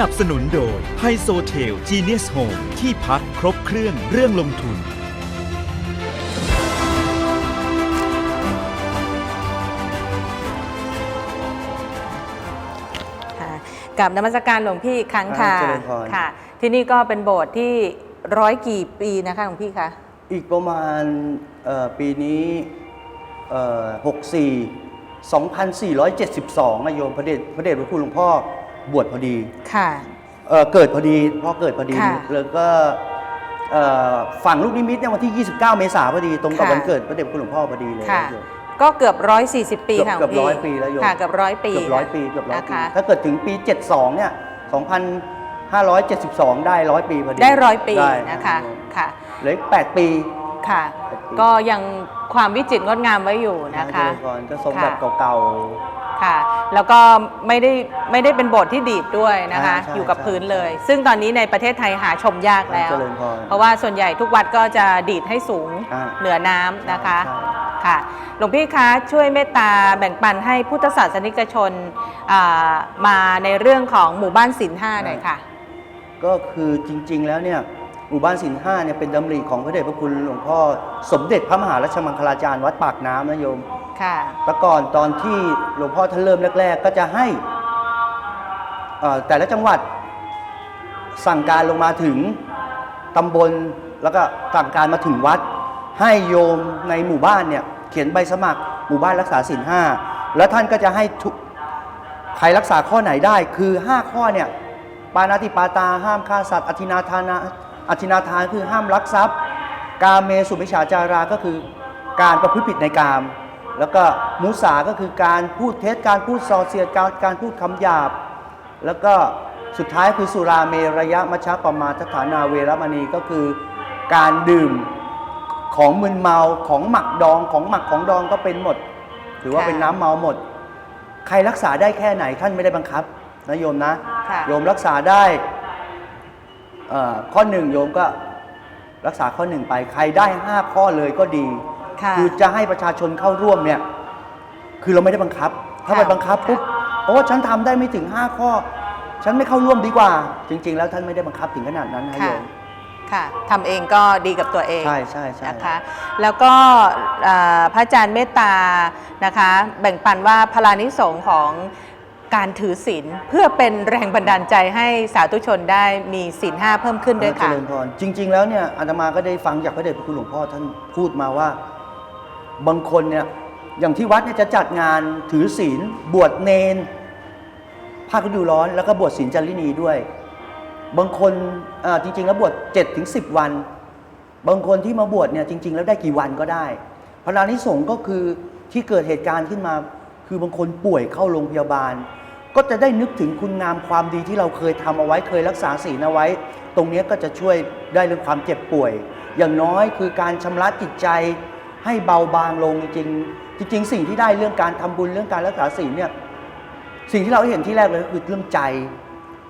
นับสนุนโดยไฮโซเทลจีเนียสโฮมที่พักครบเครื่องเรื่องลงทุน ค่ะกับนมัสการหลวงพี่อีกครั้งค่ะอ่าเจริญพร ค่ะ ที่นี่ก็เป็นโบสถ์ที่ร้อยกี่ปีนะคะหลวงพี่คะอีกประมาณเอ่อปีนี้เอ่อ64 2472นะโยมพระเดชพระเดชพระคุณหลวงพ่อ บวชพอดีค่ะ เอ่อเกิดพอดีพ่อเกิดพอดีค่ะแล้วก็เอ่อฝั่งลูกนิมิตเนี่ยวันที่ 29 เมษายนพอดี ตรงกับค่ะ วันเกิดพระเดชพระคุณหลวงพ่อพอดีเลยค่ะ โยม ก็เกือบร้อยสี่สิบปีเกือบค่ะหลเกืวอบงพี่ร้อยปีแล้วโยม ค่ะเกือบร้อยปีเกือบร้อยปีค่ะเกือบร้อยนะปี คะถ้าเกิดถึงปี 72 เนี่ย 2,572 ได้ร้อยปีพอดีได้ร้อยปีได้นะคะโยมค่ะเหลืออีก8ปี ค่ะ แปดปี ก็ยังความวิจิตรงดงามไว้อยู่นะคะ เจริญพรก็ทรงแบบเก่าๆ ค่ะ แล้วก็ไม่ได้ไม่ได้เป็นโบสถ์ที่ดีดด้วยนะคะ ใช่ใช่อยู่กับใช่พื้นเลย ซึ่งตอนนี้ในประเทศไทยหาชมยากแล้ว เจริญพรเพราะว่าส่วนใหญ่ทุกวัดก็จะดีดให้สูงอ่า เหนือน้ำนะคะใช่ค่ะหลวงพี่คะช่วยเมตตาแบ่งปันให้พุทธศาสนิกชนอ่ามาในเรื่องของหมู่บ้านศิลห้าหน่อยค่ะ ก็คือจริงๆ แล้วเนี่ยหมู่บ้านศิลห้าเนี่ยเป็นดำริของพระเดชพระคุณหลวงพ่อสมเด็จพระมหารัชมังคลาจารย์วัดปากน้ำนะโยม ค่ะแต่ก่อนตอนที่หลวงพ่อท่านเริ่มแรก ๆ ก็จะให้เอ่อแต่ละจังหวัดสั่งการลงมาถึงตำบลแล้วก็สั่งการมาถึงวัด ให้โยมในหมู่บ้านเนี่ยเขียนใบสมัครหมู่บ้านรักษาศีลห้าแล้วท่านก็จะให้ทุกใครรักษาข้อไหนได้คือ 5 ข้อเนี่ยปานาติปาตาห้ามฆ่าสัตว์อธินาทานะอธินาทานคือห้ามลักทรัพย์ กาเมสุมิชฌาจาราก็คือการประพฤติผิดในกาม แล้วก็มุสาก็คือการพูดเท็จการพูดส่อเสียดการการพูดคำหยาบ แล้วก็สุดท้ายคือสุราเมรยะมัชฌะปมาทฐานาเวรมณีก็คือการดื่มของมึนเมาของหมักดองของหมักของดองก็เป็นหมด ถือว่าค่ะเป็นน้ำเมาหมด ใครรักษาได้แค่ไหนท่านไม่ได้บังคับนะโยมนะค่ะโยมรักษาได้เอ่อข้อหนึ่งโยมก็รักษาข้อหนึ่งไป ใครได้ห้าข้อเลยก็ดี ค่ะคือจะให้ประชาชนเข้าร่วมเนี่ยคือเราไม่ได้บังคับ ถ้าค่ะไปบังคับปุ๊บโอ้ฉันทำได้ไม่ถึง 5 ข้อ ฉันไม่เข้าร่วมดีกว่า จริง ๆ แล้วท่านไม่ได้บังคับถึงขนาดนั้นนะโยค่ะมค่ะทำเองก็ดีกับตัวเองใช่ใช่ใช่นะคะแล้วก็เอ่อพระอาจารย์เมตตานะคะแบ่งปันว่าพลานิสงส์ของการถือศีลเพื่อเป็นแรงบันดาลใจให้สาธุชนได้มีศีลห้าเพิ่มขึ้นด้วยเจค่ะริญพรจริง ๆ แล้วเนี่ยอาตมาก็ได้ฟังจากพระเดชพระคุณหลวงพ่อท่านพูดมาว่า บางคนเนี่ยอย่างที่วัดเนี่ยจะจัดงานถือศีลบวชเนนภาคฤดูร้อน แล้วก็บวชศีลจารินีด้วย บางคนจริง ๆ แล้วบวช7ถึง10วัน บางคนที่มาบวชเนี่ยจริง ๆ แล้วได้กี่วันก็ได้พระนิสงก็คือที่เกิดเหตุการณ์ขึ้นมา คือบางคนป่วยเข้าโรงพยาบาล ก็จะได้นึกถึงคุณงามความดีที่เราเคยทำเอาไว้เคยรักษาศีลเอาไว้ ตรงนี้ก็จะช่วยได้เรื่องความเจ็บป่วย อย่างน้อยคือการชำระจิตใจ ให้เบาบางลงจริงๆจริง ๆ สิ่งที่ได้เรื่องการทำบุญเรื่องการรักษาศีลเนี่ยสิ่งที่เราเห็นที่แรกเลยก็คือเรื่องใจ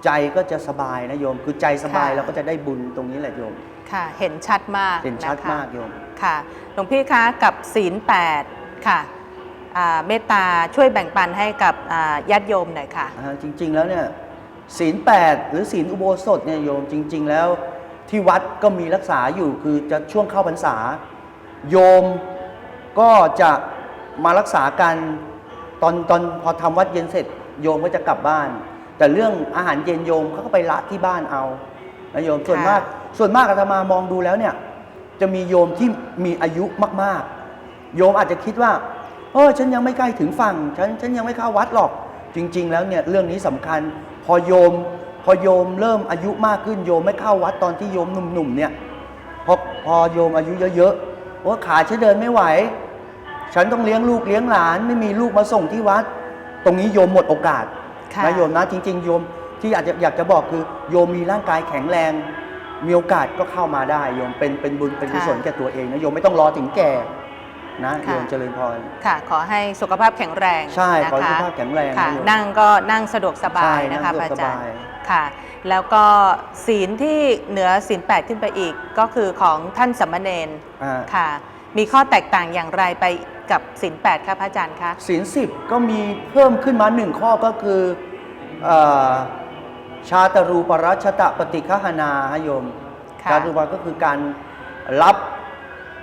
ใจก็จะสบายนะโยม คือใจสบายค่ะเราก็จะได้บุญตรงนี้แหละโยมค่ะ เห็นชัดมากเห็นชัดนะคะมากโยมค่ะหลวงพี่คะกับศีลแปดค่ะอ่าเมตตาช่วยแบ่งปันให้กับอ่าญาติโยมหน่อยค่ะอ่าจริง ๆ แล้วเนี่ยศีลแปดหรือศีลอุโบสถเนี่ยโยมจริง ๆ แล้วที่วัดก็มีรักษาอยู่คือจะช่วงเข้าพรรษา โยมก็จะมารักษากันตอนตอนพอทำวัดเย็นเสร็จ โยมก็จะกลับบ้าน แต่เรื่องอาหารเย็นโยมเขาก็ไปละที่บ้านเอานะโยมส่วนมากส่วนมากอาตมามองดูแล้วเนี่ย จะมีโยมที่มีอายุมากๆ โยมอาจจะคิดว่าเออฉันยังไม่ใกล้ถึงฝั่งฉันฉันยังไม่เข้าวัดหรอก จริง ๆ แล้วเนี่ยเรื่องนี้สำคัญ พอโยม พอโยมเริ่มอายุมากขึ้นโยมไม่เข้าวัดตอนที่โยมหนุ่มๆเนี่ยพอพอโยมอายุเยอะๆ ว่าขาฉันเดินไม่ไหว ฉันต้องเลี้ยงลูกเลี้ยงหลาน ไม่มีลูกมาส่งที่วัด ตรงนี้โยมหมดโอกาสค่ะนะโยมนะจริง ๆ โยมที่อาจจะอยากจะบอกคือ โยมมีร่างกายแข็งแรง มีโอกาสก็เข้ามาได้ โยมเป็นเป็นบุญเป็นกุศลค่ะแก่ตัวเองนะโยมไม่ต้องรอถึงแก่นะค่ะโยมเจริญพรค่ะ ขอให้สุขภาพแข็งแรงใช่นะคะขอให้สุขภาพแข็งแรงค่ะนะโยมนั่งก็นั่งสะดวกสบายใช่นะคะนั่งพระสะดวกอาจารย์สบายค่ะ แล้วก็ศีลที่เหนือศีลแปดขึ้นไปอีก ก็คือของท่านสามเณรอ่าค่ะ มีข้อแตกต่างอย่างไรไปกับศีลแปดคะพระอาจารย์คะ ศีลสิบก็มีเพิ่มขึ้นมาหนึ่งข้อก็คือเออชาตรูปรัชตะปฏิฆหนาฮะโยมค่ะ ชาตรูปก็คือการรับ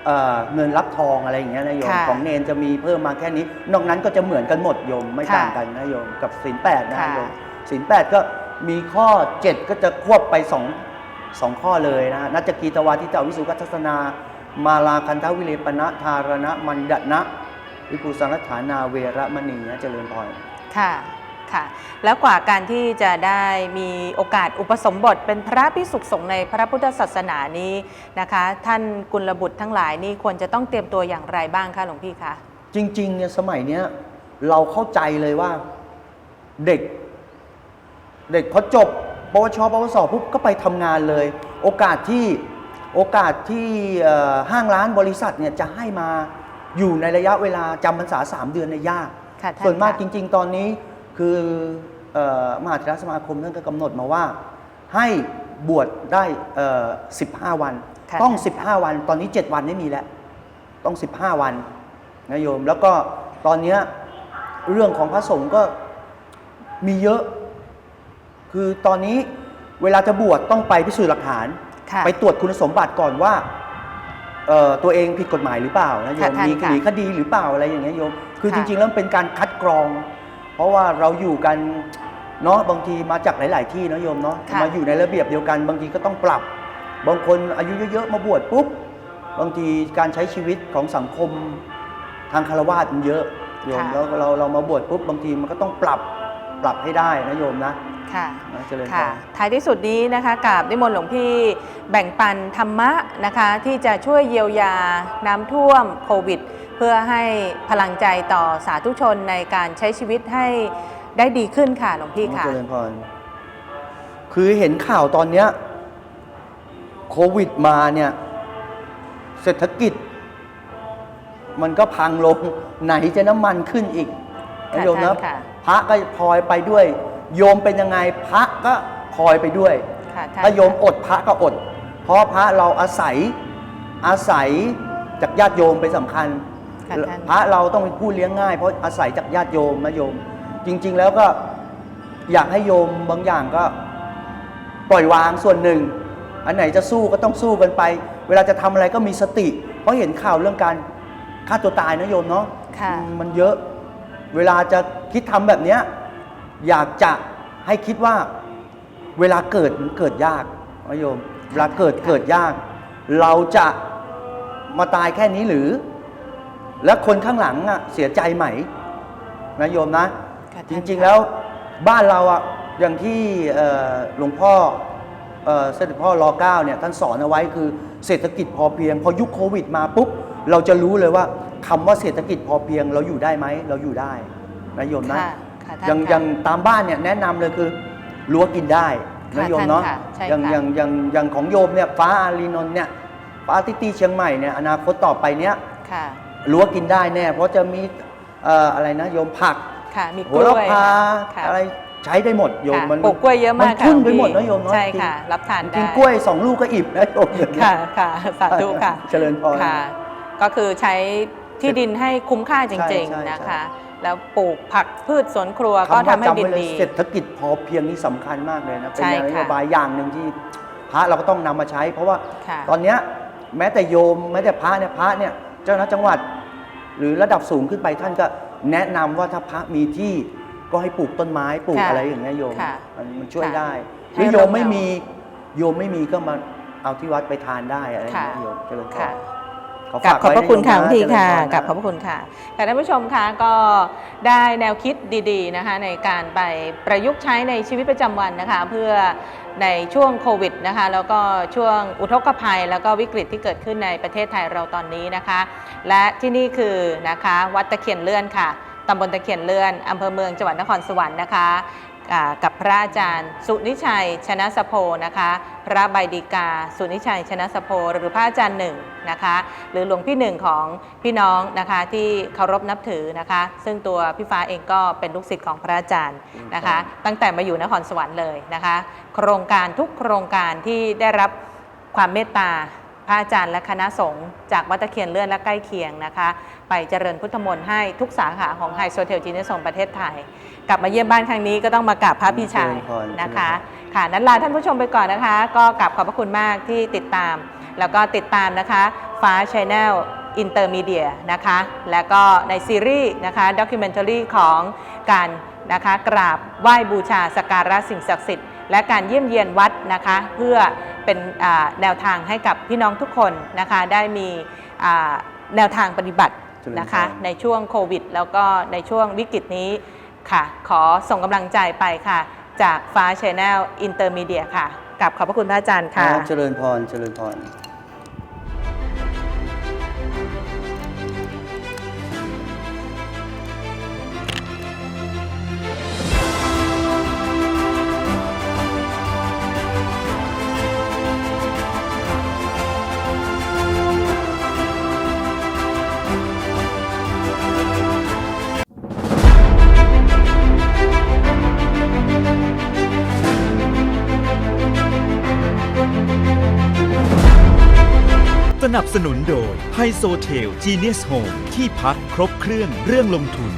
เอ่อเงินรับทองอะไรอย่างเงี้ยนะโยมค่ะของเนนจะมีเพิ่มมาแค่นี้ นอกนั้นก็จะเหมือนกันหมดโยมไม่ค่ะต่างกันนะโยมกับศีลแปดนะค่ะ โยมศีลแปดก็ มีข้อ 7 ก็จะควบไปสองสองข้อเลยนะนัจจกีตวาทิตาวิสุกัสสนา มาลาคันทวิเลปนะธารณะมันดนะ วิปุสังฆฐานาเวระมณีนะเจริญพรค่ะค่ะแล้วกว่าการที่จะได้มีโอกาสอุปสมบทเป็นพระพิสุขสงฆ์ในพระพุทธศาสนานี้นะคะ ท่านกุลบุตรทั้งหลายนี่ควรจะต้องเตรียมตัวอย่างไรบ้างคะหลวงพี่คะจริงๆเนี่ยสมัยเนี้ยเราเข้าใจเลยว่าเด็ก เด็กพอจบปวชปวสปุ๊บก็ไปทำงานเลย โอกาสที่โอกาสที่เอ่อห้างร้านบริษัทเนี่ยจะให้มาอยู่ในระยะเวลาจำพรรษา 3 เดือนในยยากค่ะท่านส่วนมากค่ะจริง ๆ ตอนนี้คือเอ่อมหาเถรสมาคมท่านก็กำหนดมาว่า ให้บวชได้เอ่อ15 วันค่ะต้องท่านค่ะ15 วันตอนนี้ 7 วันไม่มีแล้ว ต้อง 15 วันนะโยม แล้วก็ตอนเนี้ยเรื่องของพระสงฆ์ก็มีเยอะ คือตอนนี้เวลาจะบวชต้องไปพิสูจน์หลักฐาน ค่ะไปตรวจคุณสมบัติก่อนว่าเอ่อตัวเองผิดกฎหมายหรือเปล่านะโยค่ะมท่านมีค่ะหนีคดีหรือเปล่าอะไรอย่างเงี้ยโยม คือค่ะจริงๆแล้วมันเป็นการคัดกรอง เพราะว่าเราอยู่กันเนาะบางทีมาจากหลาย ๆ ที่เนาะโยมเนาะค่ะมาอยู่ในระเบียบเดียวกัน บางทีก็ต้องปรับ บางคนอายุเยอะ ๆ มาบวชปุ๊บบางทีการใช้ชีวิตของสังคมทางคารวะมันเยอะโยมค่ะ แล้วเราเรามาบวชปุ๊บบางทีมันก็ต้องปรับปรับให้ได้นะโยมนะ ค่ะนะเจริญพค่ะรท้ายที่สุดนี้นะคะกับนิมนต์หลวงพี่แบ่งปันธรรมะนะคะที่จะช่วยเยียวยาน้ำท่วมโควิด เพื่อให้พลังใจต่อสาธุชนในการใช้ชีวิตให้ได้ดีขึ้นค่ะหลวงพี่ค่ะ เจริญพร คือเห็นข่าวตอนเนี้ยโควิดมาเนี่ย เศรษฐกิจ มันก็พังลง ไหนจะน้ำมันขึ้นอีกค่ะนะโยมนะท่านค่ะ พระก็พลอยไปด้วย โยมเป็นยังไงพระก็พลอยไปด้วย ค่ะท่านถ้าโยมอดพระก็อด เพราะพระเราอาศัยอาศัยจากญาติโยมเป็นสำคัญ ค่ะท่านพระเราต้องเป็นผู้เลี้ยงง่าย เพราะอาศัยจากญาติโยมนะโยม จริง ๆ แล้วก็อยากให้โยมบางอย่างก็ปล่อยวางส่วนหนึ่ง อันไหนจะสู้ก็ต้องสู้กันไป เวลาจะทำอะไรก็มีสติ เพราะเห็นข่าวเรื่องการฆ่าตัวตายนะโยมเนาะ ค่ะอืมมันเยอะ เวลาจะคิดทำแบบเนี้ย อยากจะให้คิดว่าเวลาเกิดมันเกิดยากนะโยมเวลาเกิดเกิดยาก เราจะมาตายแค่นี้หรือ แล้วคนข้างหลังอะเสียใจไหมนะโยมนะ ค่ะจท่านริง ๆ ค่ะ แล้วบ้านเราอะอย่างที่เอ่อหลวงพ่อเอ่อเสด็จพ่อรอเก้าเนี่ยท่านสอนเอาไว้คือเศรษฐกิจพอเพียง พอยุคโควิดมาปุ๊บ เราจะรู้เลยว่าคำว่าเศรษฐกิจพอเพียง เราอยู่ได้ไหมเราอยู่ได้นะโยมนะ ค่ะ ค่ะท่านอย่างค่ะ อย่างตามบ้านเนี่ยแนะนำเลยคือรั้วกินได้นะค่ะโยมเนาะท่านค่ะใช่อย่างค่ะ อย่างอย่างอย่างของโยมเนี่ยฟ้าอารีนนท์เนี่ยฟ้าติตี้เชียงใหม่เนี่ยอนาคตต่อไปเนี่ยค่ะ รั้วกินได้แน่เพราะจะมีเอ่ออะไรนะโยมผักค่ะ มีกโหล้ระวยพาค่ะอะไรใช้ได้หมดโยมค่ะมันปลูกกล้วยเยอะมากมันค่ะขึ้นหลวงไปหมดพี่นะโยมเนาะใช่กินค่ะ รับทานได้กินกล้วยสองลูกก็อิ่มนะโยมเดี๋ยวนี้ค่ะค่ะสาธุค่ะ เจริญพร ค่ะ ก็คือใช้ที่ดินให้คุ้มค่าจริงใช่ใช่ๆนะใช่คะ แล้วปลูกผักพืชสวนครัวก็คำทำว่าให้จำดินไว้เลยดี เศรษฐกิจพอเพียงนี่สำคัญมากเลยนะ เป็นใช่นค่ะโยบายอย่างหนึ่งที่พระเราก็ต้องนำมาใช้ เพราะว่าค่ะ ตอนเนี้ยแม้แต่โยมแม้แต่พระเนี่ยพระเนี่ยเจ้าหน้าจังหวัด หรือระดับสูงขึ้นไปท่านก็แนะนำว่าถ้าพระมีที่ก็ให้ปลูกต้นไม้ปลูกค่ะอะไรอย่างเงี้ยโยมค่ะมันมันช่วยค่ะได้ให้หรือโยมร่มไม่เงามีโยมไม่มีก็มาเอาที่วัดไปทานได้อะไรอย่างค่ะเงี้ยโยมเจริญพร ค่ะขอ กับฝากขอบพระคุณค่ะไว้คุณในทีโยมนค่ะเจริญพรนะกับขอบพระคุณค่ะค่ะท่านผู้ชมคะก็ได้แนวคิดดีๆนะคะในการไปประยุกต์ใช้ในชีวิตประจำวันนะคะ เพื่อในช่วงโควิดนะคะแล้วก็ช่วงอุทกภัย แล้วก็วิกฤตที่เกิดขึ้นในประเทศไทยเราตอนนี้นะคะ และที่นี่คือนะคะวัดตะเคียนเลื่อนค่ะตำบลตะเคียนเลื่อนอำเภอเมืองจังหวัดนครสวรรค์นะคะอ่า กับพระอาจารย์ สุนิชัยชนะสโพนะคะ พระใบดีกา สุนิชัยชนะสโพหรือพระอาจารย์หนึ่งนะคะ หรือหลวงพี่หนึ่งของพี่น้องนะคะที่เคารพนับถือนะคะ ซึ่งตัวพี่ฟ้าเองก็เป็นลูกศิษย์ของพระอาจารย์นะคะ ตั้งแต่มาอยู่นครสวรรค์เลยนะคะ โครงการทุกโครงการที่ได้รับความเมตตา พระอาจารย์และคณะสงฆ์จากวัดตะเคียนเลื่อนและใกล้เคียงนะคะ ไปเจริญพุทธมนต์ให้ทุกสาขาของไฮโซเทลจีเนสงประเทศไทย กลับมาเยี่ยมบ้านครั้งนี้ก็ต้องมากราบพระพี่ชายเจริญพรนะคะเจริญพรค่ะนั้นลาท่านผู้ชมไปก่อนนะคะ ก็กลับขอบพระคุณมากที่ติดตาม แล้วก็ติดตามนะคะฟ้าช n แนลอินเตอร์มีเดียนะคะ แล้วก็ในซีรีส์นะคะด็อกิเมนทารีของการนะคะกราบไหว้บูชาสกการะสิ่งศักดิ์สิทธิ์ และการเยี่ยมเยียนวัดนะคะ เพื่อเป็นอ่าแนวทางให้กับพี่น้องทุกคนนะคะ ได้มีอ่าแนวทางปฏิบัตินะคะเจริญพรในช่วงโควิด แล้วก็ในช่วงวิกฤตนี้ค่ะ ขอส่งกำลังใจไปค่ะ จากฟ้าช n แนลอินเตอร์มีเดียค่ะกับขอบพระคุณพระอาจารย์ค่ะอ่าเจริญพร เจริญพร นับสนุนโดยไฮโซเทลจีเนียสโฮมที่พักครบเครื่องเรื่องลงทุน